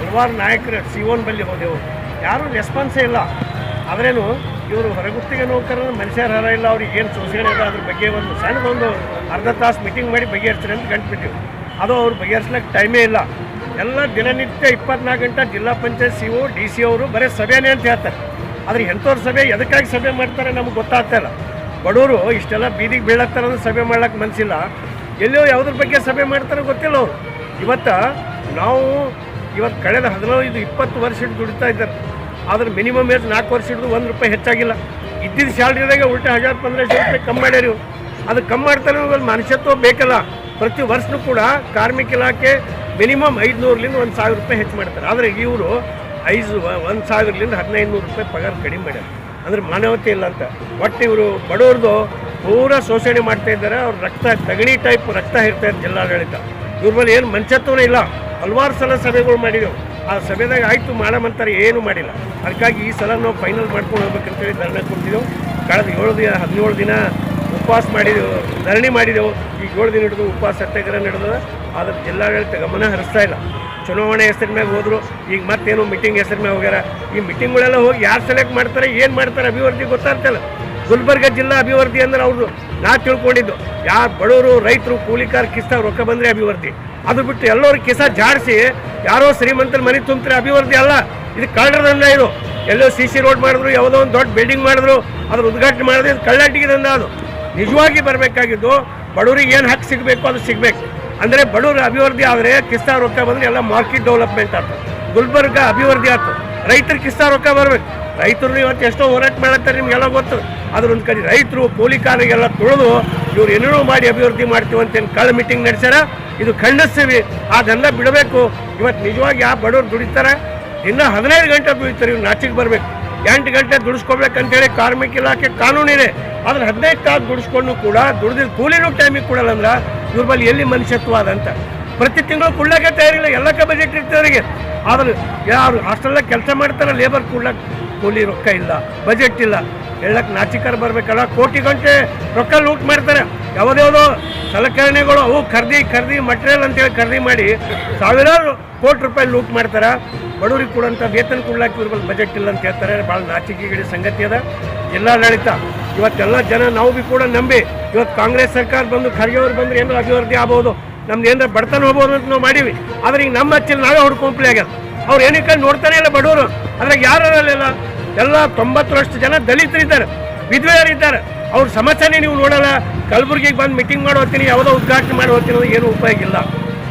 ಹಲವಾರು ನಾಯಕರು ಸಿವೋನ್ ಬಳಿ ಹೋದೆವು. ಯಾರೂ ರೆಸ್ಪಾನ್ಸೇ ಇಲ್ಲ. ಆದ್ರೇನು, ಇವರು ಹೊರಗುತ್ತಿಗೆ ನೌಕರರು ಮನುಷ್ಯರ ಹರ ಇಲ್ಲ. ಅವ್ರಿಗೆ ಏನು ಶೋಷಣೆ ಇಲ್ಲ ಅದ್ರ ಬಗ್ಗೆ ಒಂದು ಸಣ್ಣದೊಂದು ಅರ್ಧ ತಾಸು ಮೀಟಿಂಗ್ ಮಾಡಿ ಬಗೆಹರಿಸ್ರಿ ಅಂತ ಗಂಟ್ಬಿಟ್ಟಿವಿ ಅದು ಅವ್ರು ಬಗೆಹರಿಸ್ಲಿಕ್ಕೆ ಟೈಮೇ ಇಲ್ಲ. ಎಲ್ಲ ದಿನನಿತ್ಯ ಇಪ್ಪತ್ನಾಲ್ಕು ಗಂಟೆ ಜಿಲ್ಲಾ panchayat CEO, D C ಅವರು ಬರೀ ಸಭೆನೇ ಅಂತ ಹೇಳ್ತಾರೆ. ಆದ್ರೆ ಎಂಥವ್ರ ಸಭೆ ಎದಕ್ಕಾಗಿ ಸಭೆ ಮಾಡ್ತಾರೆ ನಮ್ಗೆ ಗೊತ್ತಾಗ್ತಾ ಇಲ್ಲ. ಬಡವರು ಇಷ್ಟೆಲ್ಲ ಬೀದಿಗೆ ಬೀಳತ್ತಾರ ಸಭೆ ಮಾಡ್ಲಿಕ್ಕೆ ಮನಸ್ಸಿಲ್ಲ ಎಲ್ಲೋ ಯಾವುದ್ರ ಬಗ್ಗೆ ಸಭೆ ಮಾಡ್ತಾರೋ ಗೊತ್ತಿಲ್ಲ ಅವರು. ಇವತ್ತು ನಾವು ಇವತ್ತು ಕಳೆದ ಹದಿನೈದು, ಇಪ್ಪತ್ತು ವರ್ಷ ಹಿಡಿದು ದುಡಿತಾ ಇದ್ದಾರೆ. ಆದ್ರೆ ಮಿನಿಮಮ್ ಏಜ್ ನಾಲ್ಕು ವರ್ಷ ಹಿಡಿದು ಒಂದು ರೂಪಾಯಿ ಹೆಚ್ಚಾಗಿಲ್ಲ. ಇದ್ದಿದ್ದ ಸ್ಯಾಲ್ರಿದಾಗ ಉಲ್ಟಾ ಹಜಾರ್ ಪಂದ್ರಶೆ ರೂಪಾಯಿ ಕಮ್ಮಿ ಮಾಡ್ಯಾರ ಅದು ಕಮ್ಮಿ ಮಾಡ್ತಾರೆ ಇವಾಗ ಮನುಷ್ಯತ್ವ ಬೇಕಲ್ಲ. ಪ್ರತಿ ವರ್ಷನೂ ಕೂಡ ಕಾರ್ಮಿಕ ಇಲಾಖೆ ಮಿನಿಮಮ್ ಐದುನೂರಲಿಂದ ಒಂದು ಸಾವಿರ ರೂಪಾಯಿ ಹೆಚ್ಚು ಮಾಡ್ತಾರೆ. ಆದರೆ ಇವರು ಐದು, ಒಂದು ಸಾವಿರಲಿಂದ ಹದಿನೈದು ನೂರು ರೂಪಾಯಿ ಪಗಾರ ಕಡಿಮೆ ಮಾಡ್ಯಾರ. ಅಂದ್ರೆ ಮಾನವತೆ ಇಲ್ಲ ಅಂತ. ಒಟ್ಟು ಇವರು ಬಡವ್ರದ್ದು ಪೂರ ಶೋಷಣೆ ಮಾಡ್ತಾ ಇದ್ದಾರೆ. ಅವ್ರ ರಕ್ತ ತಗಣಿ ಟೈಪ್ ರಕ್ತ ಇರ್ತಾರೆ ಜಿಲ್ಲಾಡಳಿತ. ಇವ್ರ ಮೇಲೆ ಏನು ಮಂಚತ್ವನೇ ಇಲ್ಲ. ಹಲವಾರು ಸಲ ಸಭೆಗಳು ಮಾಡಿದೆವು. ಆ ಸಭೆದಾಗ ಆಯಿತು ಮಾಡಮಂತಾರೆ ಏನು ಮಾಡಿಲ್ಲ. ಅದಕ್ಕಾಗಿ ಈ ಸಲ ನಾವು ಫೈನಲ್ ಮಾಡ್ಕೊಂಡು ಹೋಗ್ಬೇಕಂತೇಳಿ ಧರಣಿ ಕೊಡ್ತಿದ್ದೆವು ಕಳೆದ ಏಳು ದಿನ, ಹದಿನೇಳು ದಿನ ಉಪವಾಸ ಮಾಡಿದೆವು, ಧರಣಿ ಮಾಡಿದೆವು. ಈಗ ಏಳು ದಿನ ಹಿಡಿದು ಉಪವಾಸ ಸತ್ಯಾಗ್ರಹ ನಡೆದ ಆದ್ರೆ ಜಿಲ್ಲಾಡಳಿತ ಗಮನ ಹರಿಸ್ತಾ ಇಲ್ಲ. ಚುನಾವಣೆ ಹೆಸರಿನ ಮ್ಯಾಗ ಹೋದರು. ಈಗ ಮತ್ತೇನು ಮೀಟಿಂಗ್ ಹೆಸರಿನ ಮ್ಯಾಗ ಹೋಗ್ಯಾರ. ಈ ಮೀಟಿಂಗ್ಗಳೆಲ್ಲ ಹೋಗಿ ಯಾರು ಸೆಲೆಕ್ಟ್ ಮಾಡ್ತಾರೆ, ಏನು ಮಾಡ್ತಾರೆ ಅಭಿವೃದ್ಧಿ ಗೊತ್ತಾಗ್ತಲ್ಲ ಗುಲ್ಬರ್ಗ ಜಿಲ್ಲಾ ಅಭಿವೃದ್ಧಿ ಅಂದ್ರೆ ಅವ್ರದ್ದು ನಾ ತಿಳ್ಕೊಂಡಿದ್ದು. ಯಾರು ಬಡವರು, ರೈತರು ಕೂಲಿಕಾರ ಕಿಸ್ತ ರೊಕ್ಕ ಬಂದರೆ ಅಭಿವೃದ್ಧಿ. ಅದು ಬಿಟ್ಟು ಎಲ್ಲರೂ ಕಿಸ ಜಾಡಿಸಿ, ಯಾರೋ ಶ್ರೀಮಂತರ ಮನೆ ತುಂಬ್ತಾರೆ ಅಭಿವೃದ್ಧಿ ಅಲ್ಲ. ಇದು ಕಳ್ಳರದನ್ನ ಇದು. ಎಲ್ಲೋ ಸಿ ಸಿ ರೋಡ್ ಮಾಡಿದ್ರು, ಯಾವುದೋ ಒಂದು ದೊಡ್ಡ ಬಿಲ್ಡಿಂಗ್ ಮಾಡಿದ್ರು, ಅದ್ರ ಉದ್ಘಾಟನೆ ಮಾಡಿದ್ರೆ ಇದು ಕಳ್ಳಾಟಿಗೆ ದಂಡ ಅದು. ನಿಜವಾಗಿ ಬರಬೇಕಾಗಿದ್ದು, ಬಡವರಿಗೆ ಏನು ಹಕ್ಕು ಸಿಗಬೇಕು ಅದು ಸಿಗಬೇಕು. ಅಂದರೆ ಬಡವರು ಅಭಿವೃದ್ಧಿ ಆದರೆ ಕಿಸ್ತಾ ರೊಕ್ಕ ಬಂದರೆ ಎಲ್ಲ ಮಾರ್ಕೆಟ್ ಡೆವಲಪ್ಮೆಂಟ್ ಆಯ್ತು ಗುಲ್ಬರ್ಗ ಅಭಿವೃದ್ಧಿ ಆಯ್ತು ರೈತರ ಕಿಸ್ತಾ ರೊಕ್ಕ ಬರ್ಬೇಕು. ರೈತರು ಇವತ್ತು ಎಷ್ಟೋ ಹೋರಾಟ ಮಾಡತ್ತಾರೆ ನಿಮಗೆಲ್ಲ ಗೊತ್ತು. ಅದ್ರ ಒಂದು ಕಡೆ ರೈತರು, ಕೂಲಿಕಾರರಿಗೆಲ್ಲ ತೊಳೆದು ಇವ್ರು ಏನೇನೋ ಮಾಡಿ ಅಭಿವೃದ್ಧಿ ಮಾಡ್ತೀವಿ ಅಂತೇನು ಕಳ್ಳ ಮೀಟಿಂಗ್ ನಡೆಸ್ಯಾರ. ಇದು ಖಂಡಿಸ್ತೀವಿ. ಅದೆಲ್ಲ ಬಿಡಬೇಕು. ಇವತ್ತು ನಿಜವಾಗಿ ಯಾವ ಬಡವ್ರು ದುಡಿತಾರೆ. ಇನ್ನು ಹದಿನೈದು ಗಂಟೆ ದುಡಿತಾರೆ. ಇವ್ರು ನಾಚಿಗೆ ಬರಬೇಕು. ಎಂಟು ಗಂಟೆ ದುಡಿಸ್ಕೊಬೇಕಂತೇಳಿ ಕಾರ್ಮಿಕ ಇಲಾಖೆ ಕಾನೂನಿದೆ. ಆದ್ರೆ ಹದಿನೈದು ತಾಸು ದುಡಿಸ್ಕೊಂಡು ಕೂಡ ದುಡಿದ್ರೆ ಕೂಲಿನೂ ಟೈಮಿಗೆ ಕೊಡಲ್ಲ ಅಂದ್ರೆ ಇವ್ರ ಬಳಿ ಎಲ್ಲಿ ಮನುಷ್ಯತ್ವ ಅದಂತ ಪ್ರತಿ ತಿಂಗಳು ಕೊಡ್ಲಕ್ಕೆ ತಯಾರಿಲ್ಲ ಎಲ್ಲಕ್ಕೆ ಬಜೆಟ್ ಇರ್ತವರಿಗೆ ಆದ್ರೆ ಯಾರು ಹಾಸ್ಟೆಲ್ದಾಗ ಕೆಲಸ ಮಾಡ್ತಾರೆ ಲೇಬರ್ ಕೊಡ್ಲಕ್ಕೆ ಕೂಲಿ ರೊಕ್ಕ ಇಲ್ಲ ಬಜೆಟ್ ಇಲ್ಲ. ಹೇಳಕ್ಕೆ ನಾಚಿಕರ ಬರ್ಬೇಕಲ್ಲ? ಕೋಟಿ ಗಂಟೆ ರೊಕ್ಕ ಲೂಟ್ ಮಾಡ್ತಾರೆ. ಯಾವುದ್ಯಾವುದೋ ಸಲಕರಣೆಗಳು ಅವು ಖರೀದಿ ಖರೀದಿ ಮಟೀರಿಯಲ್ ಅಂತೇಳಿ ಖರೀದಿ ಮಾಡಿ ಸಾವಿರಾರು ಕೋಟಿ ರೂಪಾಯಿ ಲೂಟ್ ಮಾಡ್ತಾರೆ. ಬಡವರಿಗೆ ಕೊಡುವಂಥ ವೇತನ ಕೊಡ್ಲಾಕ ಇವ್ರ ಬಜೆಟ್ ಇಲ್ಲ ಅಂತ ಹೇಳ್ತಾರೆ. ಭಾಳ ನಾಚಿಕೆಗಳ ಸಂಗತಿ ಅದ. ಜಿಲ್ಲಾಡಳಿತ, ಇವತ್ತೆಲ್ಲ ಜನ ನಾವು ಬಿ ಕೂಡ ನಂಬಿ, ಇವತ್ತು ಕಾಂಗ್ರೆಸ್ ಸರ್ಕಾರ ಬಂದು ಖರ್ಗೆಯವ್ರು ಬಂದ್ರೆ ಏನೋ ಅಭಿವೃದ್ಧಿ ಆಗ್ಬೋದು? ನಮ್ದು ಏನಾರ ಬಡತನ ಹೋಗ್ಬೋದು ಅಂತ ನಾವು ಮಾಡೀವಿ. ಆದ್ರೆ ಈಗ ನಮ್ಮ ಹಚ್ಚಲ್ಲಿ ನಾವೇ ಹುಡ್ಕೊಂಪ್ಲಿ ಆಗ್ಯದ ಅವ್ರು ಏನಕ್ಕೆ ನೋಡ್ತಾನೆ ಇಲ್ಲ ಬಡವರು. ಅದ್ರಾಗ ಯಾರು ಎಲ್ಲ ತೊಂಬತ್ತರಷ್ಟು ಜನ ದಲಿತರಿದ್ದಾರೆ, ವಿಧವೆಯರಿದ್ದಾರೆ. ಅವ್ರ ಸಮಸ್ಯೆನೇ ನೀವು ನೋಡಲ್ಲ. ಕಲಬುರಗಿಗೆ ಬಂದು ಮೀಟಿಂಗ್ ಮಾಡಿ ಹೋಗ್ತೀನಿ ಯಾವುದೋ ಉದ್ಘಾಟನೆ ಮಾಡಿ ಹೋಗ್ತೀನಿ ಏನು ಉಪಯೋಗ ಇಲ್ಲ.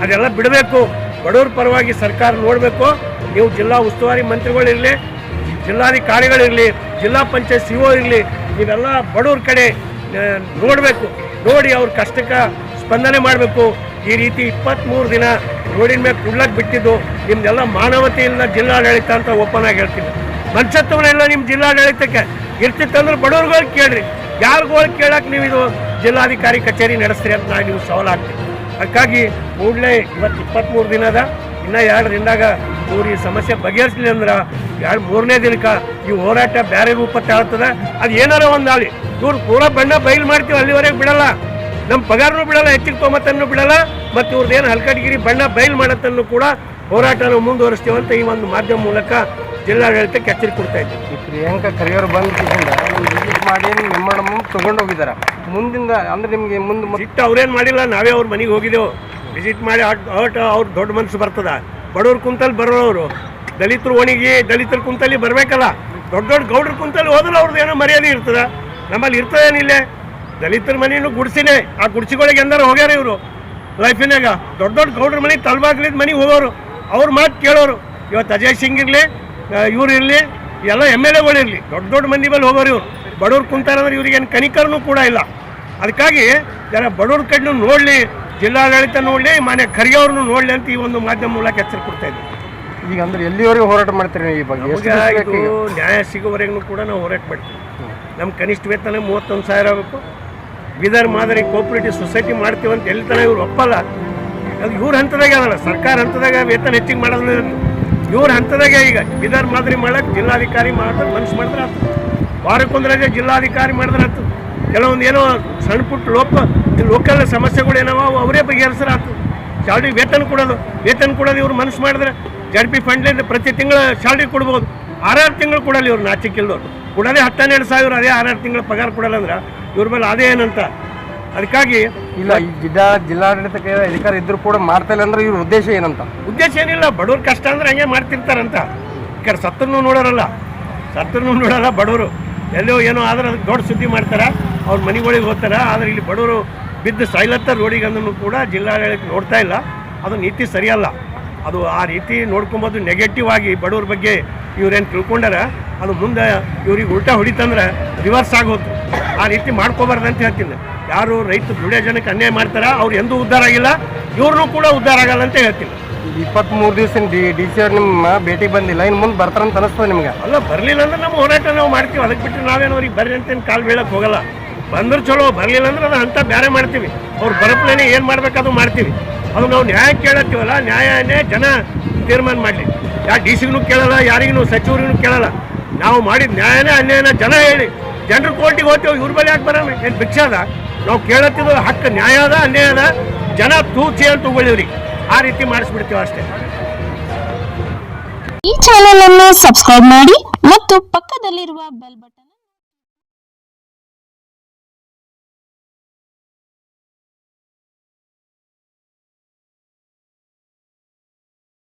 ಅದೆಲ್ಲ ಬಿಡಬೇಕು. ಬಡವ್ರ ಪರವಾಗಿ ಸರ್ಕಾರ ನೋಡಬೇಕು. ನೀವು ಜಿಲ್ಲಾ ಉಸ್ತುವಾರಿ ಮಂತ್ರಿಗಳಿರಲಿ ಜಿಲ್ಲಾಧಿಕಾರಿಗಳಿರಲಿ ಜಿಲ್ಲಾ ಪಂಚಾಯತ್ ಸಿ ಒ ಇರಲಿ, ನೀವೆಲ್ಲ ಬಡವ್ರ ಕಡೆ ನೋಡಬೇಕು. ನೋಡಿ ಅವ್ರ ಕಷ್ಟಕ್ಕೆ ಸ್ಪಂದನೆ ಮಾಡಬೇಕು. ಈ ರೀತಿ ಇಪ್ಪತ್ತ್ಮೂರು ದಿನ ರೋಡಿನ ಮೇಲೆ ಕುಡ್ಲಕ್ಕೆ ಬಿಟ್ಟಿದ್ದು, ನಿಮ್ದೆಲ್ಲ ಮಾನವತೆಯಿಂದ ಜಿಲ್ಲಾಡಳಿತ ಅಂತ ಓಪನ್ ಆಗಿ ಹೇಳ್ತೀನಿ. ಮನುಷ್ಯತ್ವನೆಲ್ಲ ನಿಮ್ಮ ಜಿಲ್ಲಾಡಳಿತಕ್ಕೆ ಇರ್ತಿತ್ತಂದ್ರೆ ಬಡವ್ರುಗಳು ಕೇಳ್ರಿ. ಯಾರಿಗೋಳು ಕೇಳಕ್ಕೆ ನೀವು ಇದು ಜಿಲ್ಲಾಧಿಕಾರಿ ಕಚೇರಿ ನಡೆಸ್ತೀರಿ ಅಂತ ನೀವು ಸವಾಲು ಹಾಕ್ತೀವಿ ಅದಕ್ಕಾಗಿ ಕೂಡಲೇ ಇವತ್ತು ಇಪ್ಪತ್ತ್ಮೂರು ದಿನದ ಇನ್ನೂ ಎರಡು ದಿನದಾಗ ಇವ್ರು ಈ ಸಮಸ್ಯೆ ಬಗೆಹರಿಸಲಿ ಅಂದ್ರೆ ಎರಡು ಮೂರನೇ ದಿನಕ್ಕೆ ಈ ಹೋರಾಟ ಬೇರೆ ರೂಪ ತಾಳ್ತದೆ ಅದು ಏನಾರ ಒಂದು ಆಳಿ ಇವ್ರು ಪೂರ ಬಣ್ಣ ಬಯಲು ಮಾಡ್ತೀವಿ ಅಲ್ಲಿವರೆಗೆ ಬಿಡಲ್ಲ. ನಮ್ಮ ಪಗಾರನೂ ಬಿಡಲ್ಲ, ಹೆಚ್ಚಿಗೆ ತೊಂಬತ್ತನ್ನು ಬಿಡಲ್ಲ. ಮತ್ತು ಏನು ಹಲ್ಕಟಗಿರಿ ಬಣ್ಣ ಬಯಲು ಮಾಡತ್ತನ್ನು ಕೂಡ ಹೋರಾಟನ ಮುಂದುವರಿಸ್ತೀವಂತ ಈ ಒಂದು ಮಾಧ್ಯಮ ಮೂಲಕ ಜಿಲ್ಲಾಡಳಿತಕ್ಕೆ ಎಚ್ಚರಿಕೆ ಕೊಡ್ತಾ ಇದ್ದೀವಿ ಈ ಪ್ರಿಯಾಂಕಾ ಖರ್ಗೆಯವರು ಬಂದ ವಿಸಿಟ್ ಮಾಡಿ ಮೆಮೊರಮ್ ತಗೊಂಡು ಹೋಗಿದ್ದಾರೆ ಮುಂದಿಂದ ಅಂದ್ರೆ ನಿಮಗೆ ಮುಂದೆ ಇಟ್ಟು ಸಿಟ್ಟು ಅವ್ರೇನು ಮಾಡಿಲ್ಲ ನಾವೇ ಅವ್ರ ಮನೆಗೆ ಹೋಗಿದ್ದೆವು ವಿಸಿಟ್ ಮಾಡಿ ಆಟ ಅವ್ರ ದೊಡ್ಡ ಮನಸ್ಸು ಬರ್ತದ. ಬಡವ್ರು ಕುಂತಲ್ಲಿ ಬರೋರು ದಲಿತರು ಒಣಗಿ ದಲಿತರು ಕುಂತಲ್ಲಿ ಬರಬೇಕಲ್ಲ. ದೊಡ್ಡ ದೊಡ್ಡ ಗೌಡ್ರ ಕುಂತಲ್ಲಿ ಹೋದ್ರೆ ಅವ್ರದ್ದು ಏನೋ ಮರ್ಯಾದೆ ಇರ್ತದ. ನಮ್ಮಲ್ಲಿ ಇರ್ತದೇನಿಲ್ಲ ದಲಿತರ ಮನೆಯೂ ಗುಡಿಸಿನೇ. ಆ ಗುಡ್ಸಿಗಳಿಗೆ ಎಂದಾರ ಹೋಗ್ಯಾರ ಇವರು. ಲೈಫಿನಾಗ ದೊಡ್ಡ ದೊಡ್ಡ ಗೌಡ್ರ ಮನೆ ತಲ್ಬಾಗ್ಲಿದ ಮನೆಗೆ ಹೋಗೋರು. ಅವ್ರ ಮಾತು ಕೇಳೋರು. ಇವತ್ತು ಅಜಯ್ ಸಿಂಗ್ ಇರಲಿ ಇವ್ರು ಇರಲಿ ಎಲ್ಲ ಎಂ ಎಲ್ ಎಗಳಿರಲಿ ದೊಡ್ಡ ದೊಡ್ಡ ಮಂದಿ ಮೇಲೆ ಹೋಗೋರು ಇವರು. ಬಡವ್ರು ಕುಂತಾರಂದ್ರೆ ಇವ್ರಿಗೇನು ಕನಿಕರನೂ ಕೂಡ ಇಲ್ಲ. ಅದಕ್ಕಾಗಿ ಜನ ಬಡವ್ರ ಕಣ್ಣು ನೋಡಲಿ ಜಿಲ್ಲಾಡಳಿತ ನೋಡಲಿ ಮಾನ್ಯ ಖರ್ಗೆ ಅವ್ರನ್ನು ನೋಡಲಿ ಅಂತ ಈ ಒಂದು ಮಾಧ್ಯಮ ಮೂಲಕ ಎಚ್ಚರಿಕೆ ಕೊಡ್ತಾ ಇದ್ದೀವಿ ಈಗ ಅಂದ್ರೆ ಎಲ್ಲಿವರೆಗೂ ಹೋರಾಟ ಮಾಡ್ತೀರಿ ಈ ಬಗ್ಗೆ? ಇದು ನ್ಯಾಯ ಸಿಗೋವರೆಗೂ ಕೂಡ ನಾವು ಹೋರಾಟ ಮಾಡ್ತೀವಿ. ನಮ್ಮ ಕನಿಷ್ಠ ವೇತನ ಮೂವತ್ತೊಂದು ಸಾವಿರ ಆಗಬೇಕು. ಬೀದರ್ ಮಾದರಿ ಕೋಪರೇಟಿವ್ ಸೊಸೈಟಿ ಮಾಡ್ತೀವಿ ಅಂತ ಎಲ್ಲಿ ತನಕ ಇವ್ರು ಒಪ್ಪಲ್ಲ. ಅದು ಇವ್ರ ಹಂತದಾಗ ಅದಲ್ಲ ಸರ್ಕಾರ ಹಂತದಾಗ ವೇತನ ಹೆಚ್ಚಿಗೆ ಮಾಡೋದು ಇವ್ರ ಹಂತದಾಗ ಈಗ ಬಿದರ್ ಮಾದರಿ ಮಾಡಕ್ಕೆ ಜಿಲ್ಲಾಧಿಕಾರಿ ಮಾಡಿದ್ರೆ ಮನಸ್ಸು ಮಾಡಿದ್ರೆ ಆತು ವಾರಕ್ಕೊಂದು ರಜೆ ಜಿಲ್ಲಾಧಿಕಾರಿ ಮಾಡಿದ್ರೆ ಆತು ಕೆಲವೊಂದು ಏನೋ ಸಣ್ಣ ಪುಟ್ಟ ಲೋಕ ಲೋಕಲ್ ಸಮಸ್ಯೆಗಳು ಏನವ ಅವು ಅವರೇ ಬಗೆಹರಿಸ್ರೆ ಆತು ಶಾಲ್ರಿ ವೇತನ ಕೊಡೋದು ವೇತನ ಕೊಡೋದು ಇವ್ರು ಮನಸ್ಸು ಮಾಡಿದ್ರೆ ಜಡ್ ಪಿ ಫಂಡ್ಲಿಂದ ಪ್ರತಿ ತಿಂಗಳ ಶಾಲ್ರಿ ಕೊಡ್ಬೋದು. ಆರಾರು ತಿಂಗಳು ಕೊಡಲ್ಲ ಇವ್ರು ನಾಚಿಕಿಲ್ದವ್ರು ಕೊಡೋದೇ ಹತ್ತನ್ನೆರಡು ಸಾವಿರ, ಅದೇ ಆರಾರು ತಿಂಗಳು ಪಗಾರ ಕೊಡಲ್ಲ ಅಂದ್ರೆ ಇವ್ರ ಮೇಲೆ ಅದೇ ಏನಂತ ಅದಕ್ಕಾಗಿ ಇಲ್ಲ ಈ ಜಿಲ್ಲಾ ಜಿಲ್ಲಾಡಳಿತಕ್ಕೆ ಅಧಿಕಾರ ಇದ್ರು ಕೂಡ ಮಾಡ್ತಾ ಇಲ್ಲ ಅಂದ್ರೆ ಇವ್ರ ಉದ್ದೇಶ ಏನಂತ? ಉದ್ದೇಶ ಏನಿಲ್ಲ ಬಡವ್ರ ಕಷ್ಟ ಅಂದ್ರೆ ಹಂಗೆ ಮಾಡ್ತಿರ್ತಾರಂತ. ಈ ಕಡೆ ಸತ್ತರ್ನು ನೋಡೋರಲ್ಲ ಸತ್ತನ್ನು ನೋಡಲ್ಲ ಬಡವರು. ಎಲ್ಲೋ ಏನೋ ಆದ್ರೆ ಅದಕ್ಕೆ ದೊಡ್ಡ ಸುದ್ದಿ ಮಾಡ್ತಾರೆ ಅವ್ರ ಮನೆಗಳಿಗೆ ಹೋಗ್ತಾರೆ ಆದರೆ ಇಲ್ಲಿ ಬಡವರು ಬಿದ್ದು ಸಾಯ್ಲತ್ತ ರೋಡಿಗೆ ಅಂದ್ರೂ ಕೂಡ ಜಿಲ್ಲಾಡಳಿತ ನೋಡ್ತಾ ಇಲ್ಲ. ಅದು ನೀತಿ ಸರಿಯಲ್ಲ. ಅದು ಆ ರೀತಿ ನೋಡ್ಕೊಂಬೋದು ನೆಗೆಟಿವ್ ಆಗಿ ಬಡವ್ರ ಬಗ್ಗೆ ಇವ್ರೇನು ತಿಳ್ಕೊಂಡಾರ ಅದು ಮುಂದೆ ಇವ್ರಿಗೆ ಉಲ್ಟಾ ಹೊಡಿತಂದ್ರೆ ರಿವರ್ಸ್ ಆಗೋದು. ಆ ರೀತಿ ಮಾಡ್ಕೋಬಾರ್ದು ಅಂತ ಹೇಳ್ತೀನಿ. ಯಾರು ರೈತ ದುಡಿಯೋ ಜನಕ್ಕೆ ಅನ್ಯಾಯ ಮಾಡ್ತಾರ? ಅವ್ರು ಎಂದೂ ಉದ್ಧಾರ ಆಗಿಲ್ಲ. ಇವ್ರನ್ನೂ ಕೂಡ ಉದ್ಧಾರ ಆಗಲ್ಲ ಅಂತ ಹೇಳ್ತೀನಿ. ಇಪ್ಪತ್ಮೂರು ದಿವಸ ಡಿ ಡಿ ಸಿ ಅವ್ರು ನಿಮ್ಮ ಭೇಟಿಗೆ ಬಂದಿಲ್ಲ. ಇನ್ನು ಮುಂದೆ ಬರ್ತಾರಂತ ಅನಿಸ್ತದೆ ನಿಮ್ಗೆ? ಅಲ್ಲ ಬರಲಿಲ್ಲ ಅಂದ್ರೆ ನಮ್ಮ ಹೋರಾಟ ನಾವು ಮಾಡ್ತೀವಿ. ಅದಕ್ಕೆ ಬಿಟ್ಟು ನಾವೇನು ಅವ್ರಿಗೆ ಬರ್ರಿ ಅಂತೇನು ಕಾಲು ಬೀಳಕ್ಕೆ ಹೋಗಲ್ಲ. ಬಂದ್ರೆ ಚಲೋ ಬರಲಿಲ್ಲ ಅಂದ್ರೆ ಅದು ಅಂತ ಬೇರೆ ಮಾಡ್ತೀವಿ. ಅವ್ರು ಬರಪ್ಲೇನೆ ಏನು ಮಾಡ್ಬೇಕು ಮಾಡ್ತೀವಿ. ಅದು ನಾವು ನ್ಯಾಯ ಕೇಳತ್ತೀವಲ್ಲ ನ್ಯಾಯನೇ ಜನ ತೀರ್ಮಾನ ಮಾಡಲಿ. ಯಾರು ಡಿ ಸಿಗೂ ಕೇಳಲ್ಲ ಯಾರಿಗೂ ಸಚಿವರಿಗೂ ಕೇಳಲ್ಲ. ನಾವು ಮಾಡಿದ ನ್ಯಾಯನೇ ಅನ್ಯಾಯನ ಜನ ಹೇಳಿ. ಜನರು ಕೋರ್ಟಿಗೆ ಹೋಗ್ತೀವಿ ಇವ್ರ ಬಳಿ ಯಾಕೆ ಬರೋಣ ಏನು ಭಿಕ್ಷಾದ ಅದ? ನಾವು ಕೇಳತ್ತಿದ್ದು ಹಕ್ಕು ನ್ಯಾಯ ಅದ, ಅನ್ಯಾಯ ಅದ, ಜನ ತೂಚಿ ಅಂತ ತಗೊಳ್ಳಿವ್ರಿಗೆ ಆ ರೀತಿ ಮಾಡಿಸ್ಬಿಡ್ತೀವಿ ಅಷ್ಟೇ. ಈ ಚಾನೆಲ್ ಅನ್ನು ಸಬ್ಸ್ಕ್ರೈಬ್ ಮಾಡಿ ಮತ್ತು ಪಕ್ಕದಲ್ಲಿರುವ ಬೆಲ್ ಬಟನ್